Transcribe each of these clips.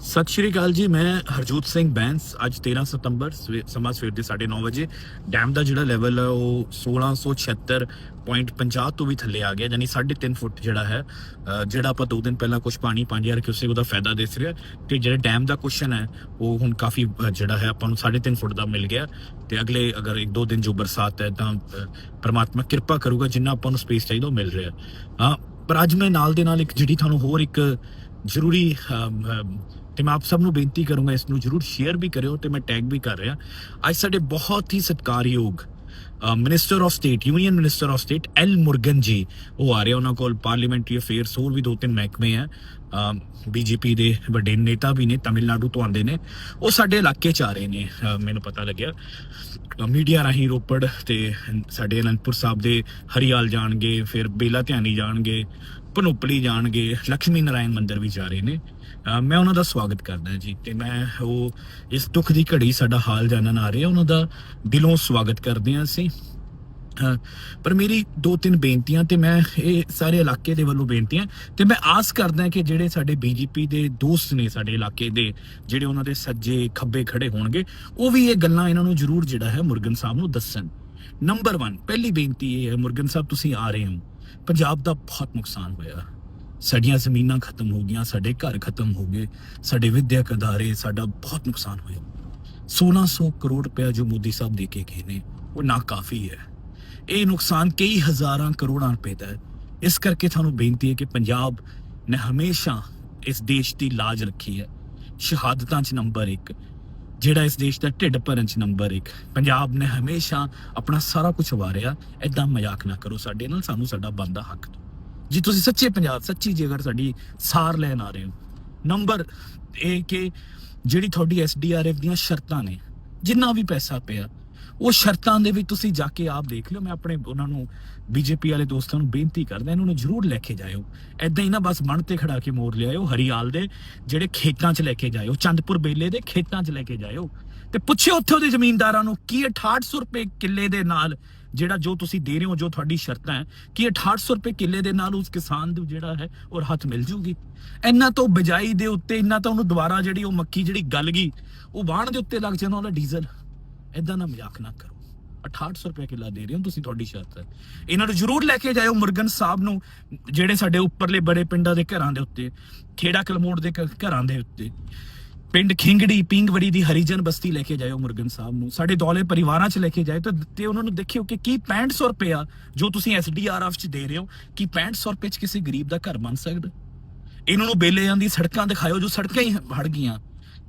ਸਤਿ ਸ਼੍ਰੀ ਅਕਾਲ ਜੀ, ਮੈਂ ਹਰਜੋਤ ਸਿੰਘ ਬੈਂਸ। ਅੱਜ 13 ਸਤੰਬਰ ਸਵੇ- ਸਮਾਂ ਸਵੇਰ ਦੇ 9:30 ਵਜੇ। ਡੈਮ ਦਾ ਜਿਹੜਾ ਲੈਵਲ ਹੈ ਉਹ 1676.50 ਤੋਂ ਵੀ ਥੱਲੇ ਆ ਗਿਆ ਯਾਨੀ 3.5 ਫੁੱਟ ਜਿਹੜਾ ਹੈ। ਜਿਹੜਾ ਆਪਾਂ ਦੋ ਦਿਨ ਪਹਿਲਾਂ ਕੁਝ ਪਾਣੀ 5000 ਕਿਉਸੇ ਉਹਦਾ ਫਾਇਦਾ ਦੇ ਰਿਹਾ। ਤੇ ਜਿਹੜਾ ਡੈਮ ਦਾ ਕੁਸ਼ਨ ਹੈ, ਉਹ ਹੁਣ ਕਾਫੀ ਜਿਹੜਾ ਹੈ, ਆਪਾਂ ਨੂੰ 3.5 ਫੁੱਟ ਦਾ ਮਿਲ ਗਿਆ। ਤੇ ਅਗਲੇ ਅਗਰ ਇੱਕ ਦੋ ਦਿਨ ਜੋ ਬਰਸਾਤ ਹੈ, ਤਾਂ ਪਰਮਾਤਮਾ ਕਿਰਪਾ ਕਰੂਗਾ, ਜਿੰਨਾ ਆਪਾਂ ਨੂੰ ਸਪੇਸ ਚਾਹੀਦਾ, ਉਹ ਮਿਲ ਰਿਹਾ। ਹਾਂ, ਪਰ ਅੱਜ ਮੈਂ ਨਾਲ ਦੇ ਨਾਲ ਇੱਕ ਜਿਹੜੀ ਤੁਹਾਨੂੰ ਹੋਰ ਇੱਕ ਜ਼ਰੂਰੀ ਅਮ, ਤੇ ਮੈਂ ਆਪ ਸਭ ਨੂੰ ਬੇਨਤੀ ਕਰੂੰਗਾ ਇਸ ਨੂੰ ਜਰੂਰ ਸ਼ੇਅਰ ਵੀ ਕਰਿਓ ਤੇ ਮੈਂ ਟੈਗ ਵੀ ਕਰ ਰਿਹਾ। ਅੱਜ ਸਾਡੇ ਬਹੁਤ ਹੀ ਸਤਿਕਾਰਯੋਗ minister of state union minister of state L Murugan ji ਉਹ ਆ ਰਹੇ ਉਹਨਾਂ ਕੋਲ ਪਾਰਲੀਮੈਂਟਰੀ ਅਫੇਅਰਸ ਹੋਰ ਵੀ ਦੋ ਤਿੰਨ ਮਹਿਕਮੇ ਆ। ਬੀਜੇਪੀ ਦੇ ਵੱਡੇ ਨੇਤਾ ਵੀ ਨੇ ਤਾਮਿਲਨਾਡੂ ਤੋਂ ਆਉਂਦੇ ਨੇ। ਉਹ ਸਾਡੇ ਇਲਾਕੇ ਚ ਆ ਰਹੇ ਨੇ ਮੈਨੂੰ ਪਤਾ ਲੱਗਿਆ। ਮੀਡੀਆ ਰਾਹੀਂ ਰੋਪੜ ਤੇ ਸਾਡੇ ਅਨੰਦਪੁਰ ਸਾਹਿਬ ਦੇ ਹਰੀਆਲ ਜਾਣਗੇ ਫਿਰ ਬੇਲਾ ਧਿਆਨੀ ਜਾਣਗੇ ਪਨੋਪਲੀ ਜਾਣਗੇ ਲక్ష్ਮੀ ਨਾਰਾਇਣ ਮੰਦਿਰ ਵੀ ਜਾ ਰਹੇ ਨੇ। ਮੈਂ ਉਹਨਾਂ ਦਾ ਸਵਾਗਤ ਕਰਦਾ ਜੀ, ਤੇ ਮੈਂ ਉਹ ਇਸ ਦੁੱਖ ਦੀ ਘੜੀ ਸਾਡਾ ਹਾਲ ਜਾਣਨ ਆ ਰਹੇ ਉਹਨਾਂ ਦਾ ਦਿਲੋਂ ਸਵਾਗਤ ਕਰਦੇ ਆ ਅਸੀਂ। ਪਰ ਮੇਰੀ ਦੋ ਤਿੰਨ ਬੇਨਤੀਆਂ ਤੇ ਮੈਂ ਇਹ ਸਾਰੇ ਇਲਾਕੇ ਦੇ ਵੱਲੋਂ ਬੇਨਤੀਆਂ, ਤੇ ਮੈਂ ਆਸ ਕਰਦਾ ਕਿ ਜਿਹੜੇ ਸਾਡੇ ਬੀਜੇਪੀ ਦੇ ਦੋਸਤ ਨੇ ਸਾਡੇ ਇਲਾਕੇ ਦੇ, ਜਿਹੜੇ ਉਹਨਾਂ ਦੇ ਸੱਜੇ ਖੱਬੇ ਖੜੇ ਹੋਣਗੇ, ਉਹ ਵੀ ਇਹ ਗੱਲਾਂ ਇਹਨਾਂ ਨੂੰ ਜ਼ਰੂਰ ਜਿਹੜਾ ਹੈ ਮੁਰਗਨ ਸਾਹਿਬ ਨੂੰ ਦੱਸਣ। ਨੰਬਰ 1 ਪਹਿਲੀ ਬੇਨਤੀ ਇਹ ਹੈ, ਮੁਰਗਨ ਸਾਹਿਬ ਤੁਸੀਂ ਆ ਰਹੇ ਹੋ। ਪੰਜਾਬ ਦਾ ਬਹੁਤ ਨੁਕਸਾਨ ਹੋਇਆ। ਸਾਡੀਆਂ ਜ਼ਮੀਨਾਂ ਖਤਮ ਹੋ ਗਈਆਂ, ਸਾਡੇ ਘਰ ਖਤਮ ਹੋ ਗਏ, ਸਾਡੇ ਵਿਦਿਅਕ ਅਦਾਰੇ, ਸਾਡਾ ਬਹੁਤ ਨੁਕਸਾਨ ਹੋਇਆ। 1600 ਕਰੋੜ ਰੁਪਏ ਜੋ ਮੋਦੀ ਸਾਹਿਬ ਦੇ ਕੇ ਗਏ ਨੇ, ਉਹ ਨਾ ਕਾਫੀ ਹੈ। ਇਹ ਨੁਕਸਾਨ ਕਈ ਹਜ਼ਾਰਾਂ ਕਰੋੜਾਂ ਰੁਪਏ ਦਾ ਹੈ। ਇਸ ਕਰਕੇ ਤੁਹਾਨੂੰ ਬੇਨਤੀ ਹੈ ਕਿ ਪੰਜਾਬ ਨੇ ਹਮੇਸ਼ਾ ਇਸ ਦੇਸ਼ ਦੀ ਲਾਜ ਰੱਖੀ ਹੈ। ਸ਼ਹਾਦਤਾਂ 'ਚ ਨੰਬਰ 1 ਜਿਹੜਾ ਇਸ ਦੇਸ਼ ਦਾ ਢਿੱਡ ਭਰਨ 'ਚ ਨੰਬਰ 1 ਪੰਜਾਬ ਨੇ ਹਮੇਸ਼ਾ ਆਪਣਾ ਸਾਰਾ ਕੁਝ ਵਾਰਿਆ ਐਦਾਂ ਮਜ਼ਾਕ ਨਾ ਕਰੋ ਸਾਡੇ ਨਾਲ, ਸਾਨੂੰ ਸਾਡਾ ਬੰਦਾ ਹੱਕ ਦਿਓ। ਜੀ ਤੁਸੀਂ ਸੱਚੇ ਪੰਜਾਬ, ਸੱਚੀ ਜੇਕਰ ਸਾਡੀ ਸਾਰ ਲੈਣ ਆ ਰਹੇ ਹੋ। ਨੰਬਰ ਇਹ ਕਿ ਜਿਹੜੀ ਤੁਹਾਡੀ ਐਸਡੀਆਰਐਫ ਦੀਆਂ ਸ਼ਰਤਾਂ ਨੇ, ਜਿੰਨਾ ਵੀ ਪੈਸਾ ਪਿਆ ਉਹ ਸ਼ਰਤਾਂ ਦੇ ਵਿੱਚ ਤੁਸੀਂ ਜਾ ਕੇ ਆਪ ਦੇਖ ਲਿਓ। ਮੈਂ ਆਪਣੇ ਉਹਨਾਂ ਨੂੰ, ਬੀਜੇਪੀ ਵਾਲੇ ਦੋਸਤਾਂ ਨੂੰ ਬੇਨਤੀ ਕਰਦਾ, ਇਹਨਾਂ ਨੂੰ ਜਰੂਰ ਲੈ ਕੇ ਜਾਇਓ। ਐਦਾਂ ਹੀ ਨਾ ਬਸ ਮਣ ਤੇ ਖੜਾ ਕੇ ਮੋੜ ਲਿਆਇਓ, ਹਰੀਆਲ ਦੇ ਜਿਹੜੇ ਖੇਤਾਂ 'ਚ ਲੈ ਕੇ ਜਾਇਓ, ਚੰਦਪੁਰ ਬੇਲੇ ਦੇ ਖੇਤਾਂ 'ਚ ਲੈ ਕੇ ਜਾਇਓ। ਤੇ ਪੁੱਛਿਓ ਉੱਥੇ ਉਹਦੇ ਜ਼ਮੀਨਦਾਰਾਂ ਨੂੰ ਕੀ 6800 ਰੁਪਏ ਕਿੱਲੇ ਦੇ ਨਾਲ ਜਿਹੜਾ ਜੋ ਤੁਸੀਂ ਦੇ ਰਹੇ ਹੋ, ਜੋ ਤੁਹਾਡੀ ਸ਼ਰਤਾਂ ਹੈ, ਕੀ 6800 ਰੁਪਏ ਕਿੱਲੇ ਦੇ ਨਾਲ ਉਸ ਕਿਸਾਨ ਨੂੰ ਜਿਹੜਾ ਹੈ ਔਰ ਹੱਥ ਮਿਲ ਜੂਗੀ। ਇੰਨਾ ਤੋਂ ਬਜਾਈ ਦੇ ਉੱਤੇ ਇੰਨਾ ਤਾਂ ਉਹਨੂੰ ਦੁਬਾਰਾ ਜਿਹੜੀ ਉਹ ਮੱਕੀ ਜਿਹੜੀ ਗਲ ਗਈ, ਉਹ ਵਾਹਣ ਦੇ ਉੱਤੇ ਲੱਗ ਜਾਣਾ ਉਹਦਾ ਡੀਜ਼ਲ। ਇਦਾਂ ਨਾ ਮਜ਼ਾਕ ਨਾ ਕਰੋ। 6800 ਰੁਪਏ ਕਿੱਲਾ ਦੇ ਰਹੇ ਹੋ ਤੁਸੀਂ ਤੁਹਾਡੀ ਸ਼ਰਤ ਹੈ। ਇਹਨਾਂ ਨੂੰ ਜ਼ਰੂਰ ਲੈ ਕੇ ਜਾਇਓ ਮੁਰਗਨ ਸਾਹਿਬ ਨੂੰ, ਜਿਹੜੇ ਸਾਡੇ ਉੱਪਰਲੇ ਬੜੇ ਪਿੰਡਾਂ ਦੇ ਘਰਾਂ ਦੇ ਉੱਤੇ, ਖੇੜਾ ਕਲਮੋੜ ਦੇ ਘਰਾਂ ਦੇ ਉੱਤੇ। ਪਿੰਡ ਖਿੰਗੜੀ, ਪਿੰਗਵੜੀ ਦੀ ਹਰੀਜਨ ਬਸਤੀ ਲੈ ਕੇ ਜਾਇਓ ਮੁਰਗਨ ਸਾਹਿਬ ਨੂੰ। ਸਾਡੇ ਦੌਲੇ ਪਰਿਵਾਰਾਂ 'ਚ ਲੈ ਕੇ ਜਾਇਓ ਤਾਂ ਤੇ ਉਹਨਾਂ ਨੂੰ ਦੇਖਿਓ ਕਿ ਕੀ 6500 ਰੁਪਇਆ ਜੋ ਤੁਸੀਂ ਐਸਡੀਆਰਐਫ 'ਚ ਦੇ ਰਹੇ ਹੋ, ਕੀ 6500 ਰੁਪਏ 'ਚ ਕਿਸੇ ਗਰੀਬ ਦਾ ਘਰ ਬਣ ਸਕਦਾ? ਇਹਨਾਂ ਨੂੰ ਬੇਲਿਆਂ ਜਾਂਦੀ ਸੜਕਾਂ ਦਿਖਾਇਓ ਜੋ ਸੜਕਾਂ ਹੀ ਹੜ ਗਈਆਂ।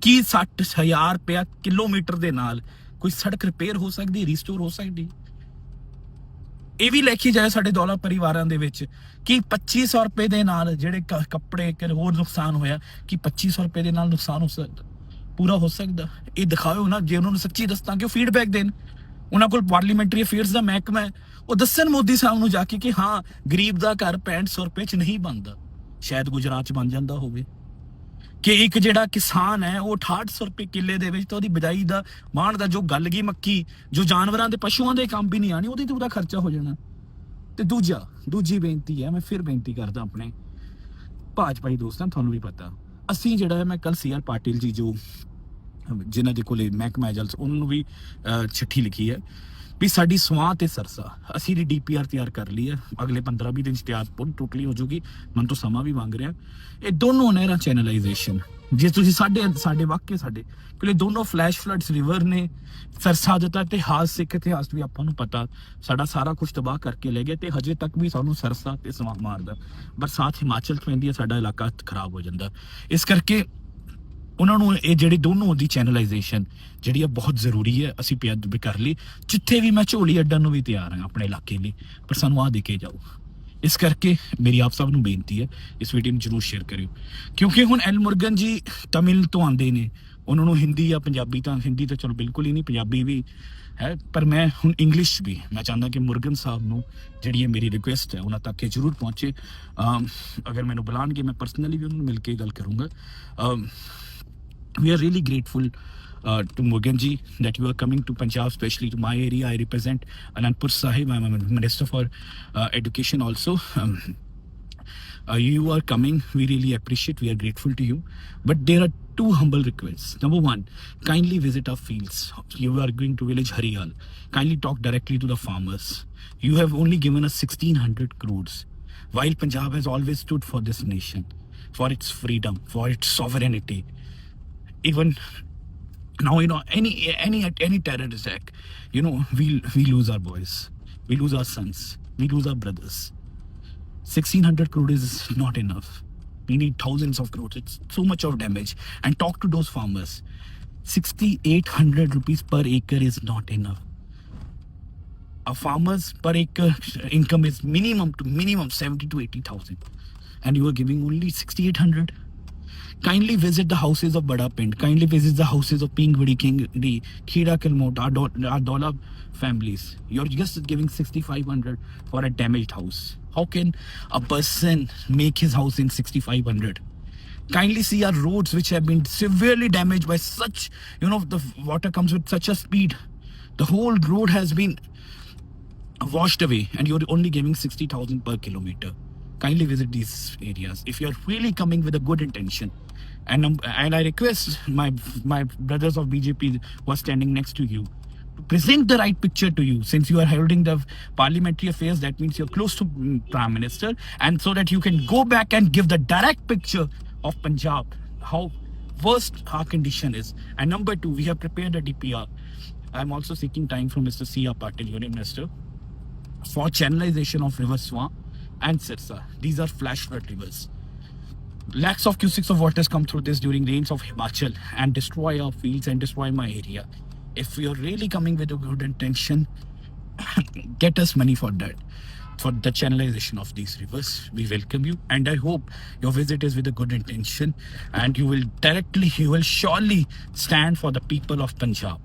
ਕੀ 60000 ਰੁਪਇਆ ਕਿਲੋਮੀਟਰ ਦੇ ਨਾਲ ਕੋਈ ਸੜਕ ਰਿਪੇਅਰ ਹੋ ਸਕਦੀ ਰੀਸਟੋਰ ਹੋ ਸਕਦੀ? ਇਹ ਵੀ ਲੈ ਕੇ ਜਾਏ ਸਾਡੇ ਦੌਲਾ ਪਰਿਵਾਰਾਂ ਦੇ ਵਿੱਚ ਕਿ 2500 ਰੁਪਏ ਦੇ ਨਾਲ ਜਿਹੜੇ ਕੱਪੜੇ ਕਿ ਹੋਰ ਨੁਕਸਾਨ ਹੋਇਆ ਕਿ 2500 ਰੁਪਏ ਦੇ ਨਾਲ ਨੁਕਸਾਨ ਹੋ ਸਕਦਾ, ਪੂਰਾ ਹੋ ਸਕਦਾ। ਇਹ ਦਿਖਾਓ ਨਾ, ਜੇ ਉਹਨਾਂ ਨੂੰ ਸੱਚੀ ਦੱਸਤਾਂ ਕਿ ਉਹ ਫੀਡਬੈਕ ਦੇਣ। ਉਹਨਾਂ ਕੋਲ ਪਾਰਲੀਮੈਂਟਰੀ ਅਫੇਅਰਸ ਦਾ ਮਹਿਕਮਾ ਹੈ। ਉਹ ਦੱਸਣ ਮੋਦੀ ਸਾਹਿਬ ਨੂੰ ਜਾ ਕੇ ਕਿ ਹਾਂ, ਗਰੀਬ ਦਾ ਘਰ 6500 ਰੁਪਏ ਚ ਨਹੀਂ ਬਣਦਾ। ਸ਼ਾਇਦ ਗੁਜਰਾਤ ਚ ਬਣ ਜਾਂਦਾ ਹੋਵੇ। ਕਿ ਇੱਕ ਜਿਹੜਾ ਕਿਸਾਨ ਹੈ ਉਹ 6800 ਰੁਪਏ ਕਿੱਲੇ ਦੇ ਵਿੱਚ ਤਾਂ ਉਹਦੀ ਬਜਾਈ ਦਾ ਮਾਣ ਦਾ ਜੋ ਗੱਲ ਗਈ ਮੱਕੀ ਜੋ ਜਾਨਵਰਾਂ ਦੇ ਪਸ਼ੂਆਂ ਦੇ ਕੰਮ ਵੀ ਨਹੀਂ ਆਣੀ ਉਹਦੇ ਤੇ ਉਹਦਾ ਖਰਚਾ ਹੋ ਜਾਣਾ। ਤੇ ਦੂਜਾ ਦੂਜੀ ਬੇਨਤੀ ਹੈ ਮੈਂ ਫਿਰ ਬੇਨਤੀ ਕਰਦਾ ਆਪਣੇ ਭਾਜਪਾ ਦੇ ਦੋਸਤਾਂ ਤੁਹਾਨੂੰ ਵੀ ਪਤਾ। ਅਸੀਂ ਜਿਹੜਾ ਹੈ ਮੈਂ ਕੱਲ ਸੀਆਰ ਪਾਟਿਲ ਜੀ ਜੋ ਜਿਨ੍ਹਾਂ ਦੇ ਕੋਲੇ ਮਹਿਕਮਾ ਐਜਲਸ ਉਹਨਾਂ ਨੂੰ ਵੀ ਅਹ, ਚਿੱਠੀ ਲਿਖੀ ਹੈ। ਵੀ ਸਾਡੀ ਸਵਾਹ ਤੇ ਸਰਸਾ, ਅਸੀਂ ਦੀ ਡੀਪੀਆਰ ਤਿਆਰ ਕਰ ਲਈ ਹੈ, ਅਗਲੇ 15-20 ਦਿਨ ਚ ਤਿਆਰ ਪੂਰੀ ਟੋਟਲੀ ਹੋ ਜਾਊਗੀ ਮਨ ਤੋਂ ਸਮਾਂ ਵੀ ਮੰਗ ਰਿਹਾ। ਇਹ ਦੋਨੋਂ ਨਹਿਰਾਂ ਚੈਨਲਾਈਜੇਸ਼ਨ ਜੇ ਤੁਸੀਂ ਸਾਡੇ ਸਾਡੇ ਵਾਕਿਆ ਸਾਡੇ, ਕਿਉਂਕਿ ਦੋਨੋਂ ਫਲੈਸ਼ ਫਲੱਡਸ ਰਿਵਰ ਨੇ, ਸਰਸਾ ਦਿੱਤਾ ਇਤਿਹਾਸ, ਸਿੱਖ ਇਤਿਹਾਸ ਵੀ ਆਪਾਂ ਨੂੰ ਪਤਾ, ਸਾਡਾ ਸਾਰਾ ਕੁਝ ਤਬਾਹ ਕਰਕੇ ਲੈ ਗਿਆ ਤੇ ਹਜੇ ਤੱਕ ਵੀ ਸਾਨੂੰ ਸਰਸਾ ਤੇ ਸਮਾਂ ਮਾਰਦਾ। ਬਰਸਾਤ ਹਿਮਾਚਲ ਚ ਪੈਂਦੀ ਹੈ, ਸਾਡਾ ਇਲਾਕਾ ਖਰਾਬ ਹੋ ਜਾਂਦਾ। ਇਸ ਕਰਕੇ ਉਹਨਾਂ ਨੂੰ ਇਹ ਜਿਹੜੀ ਦੋਨੋਂ ਦੀ ਚੈਨਲਾਈਜੇਸ਼ਨ ਜਿਹੜੀ ਆ ਬਹੁਤ ਜ਼ਰੂਰੀ ਹੈ, ਅਸੀਂ ਪਿਆਦ ਵੀ ਕਰ ਲਈ। ਜਿੱਥੇ ਵੀ ਮੈਂ ਝੋਲੀ ਅੱਡਣ ਨੂੰ ਵੀ ਤਿਆਰ ਹਾਂ ਆਪਣੇ ਇਲਾਕੇ ਲਈ, ਪਰ ਸਾਨੂੰ ਆ ਦੇ ਕੇ ਜਾਓ ਇਸ ਕਰਕੇ ਮੇਰੀ ਆਪ ਸਭ ਨੂੰ ਬੇਨਤੀ ਹੈ, ਇਸ ਵੀਡੀਓ ਨੂੰ ਜਰੂਰ ਸ਼ੇਅਰ ਕਰਿਓ। ਕਿਉਂਕਿ ਹੁਣ ਐਲ ਮੁਰਗਨ ਜੀ ਤਮਿਲ ਤੋਂ ਆਉਂਦੇ ਨੇ, ਉਹਨਾਂ ਨੂੰ ਹਿੰਦੀ ਜਾਂ ਪੰਜਾਬੀ ਤਾਂ, ਹਿੰਦੀ ਤਾਂ ਚਲੋ ਬਿਲਕੁਲ ਹੀ ਨਹੀਂ, ਪੰਜਾਬੀ ਵੀ ਹੈ, ਪਰ ਮੈਂ ਹੁਣ ਇੰਗਲਿਸ਼ ਵੀ, ਮੈਂ ਚਾਹੁੰਦਾ ਕਿ ਮੁਰਗਨ ਸਾਹਿਬ ਨੂੰ ਜਿਹੜੀ ਇਹ ਮੇਰੀ ਰਿਕੁਐਸਟ ਹੈ, ਉਹਨਾਂ ਤੱਕ ਇਹ ਜਰੂਰ ਪਹੁੰਚੇ। ਅਗਰ ਮੈਨੂੰ ਬੁਲਾਣਗੇ ਮੈਂ ਪਰਸਨਲੀ ਵੀ ਉਹਨਾਂ ਨੂੰ ਮਿਲ ਕੇ ਗੱਲ ਕਰੂੰਗਾ। We are really grateful uh, to Mugan that you are coming to Punjab, especially to my area. I represent Anandpur Sahib. I'm a minister for uh, education also. Um, uh, you are coming. We really appreciate. We are grateful to you. But there are two humble requests. Number one, kindly visit our fields. You are going to village Hariyal. Kindly talk directly to the farmers. You have only given us 1600 crores. While Punjab has always stood for this nation, for its freedom, for its sovereignty, even now you know any any any terror attack you know we we lose our boys. We lose our sons. We lose our brothers. 1600 crores is not enough. We need thousands of crores it's so much of damage. And talk to those farmers. 6800 rupees per acre is not enough. A farmer's per acre income is minimum to minimum 70 to 80000 and you are giving only 6800 kindly visit the houses of Bada Pind. Kindly visit the houses of Pingvadi, Kingdi, Khira Kilmot, Ardola families. You're just giving 6500 for a damaged house. How can a person make his house in 6500? Kindly see our roads which have been severely damaged by such, you know, the water comes with such a speed. The whole road has been washed away and you're only giving 60,000 per kilometer. Kindly visit these areas. If you're really coming with a good intention. And, um, and I request my my brothers of BJP who are standing next to you to present the right picture to you. Since you are holding the parliamentary affairs that means you're close to mm, prime minister and so that you can go back and give the direct picture of punjab how worst our condition is. And number two we have prepared a dpr i'm also seeking time from mr c r patil union minister for channelization of river Swan and Sirsa. These are flash flood rivers. Lakhs of cubics of waters come through this during rains of Himachal and destroy our fields and destroy my area. If you're really coming with a good intention, get us money for that. For the channelization of these rivers, we welcome you, and I hope your visit is with a good intention, and you will directly, you will surely stand for the people of Punjab.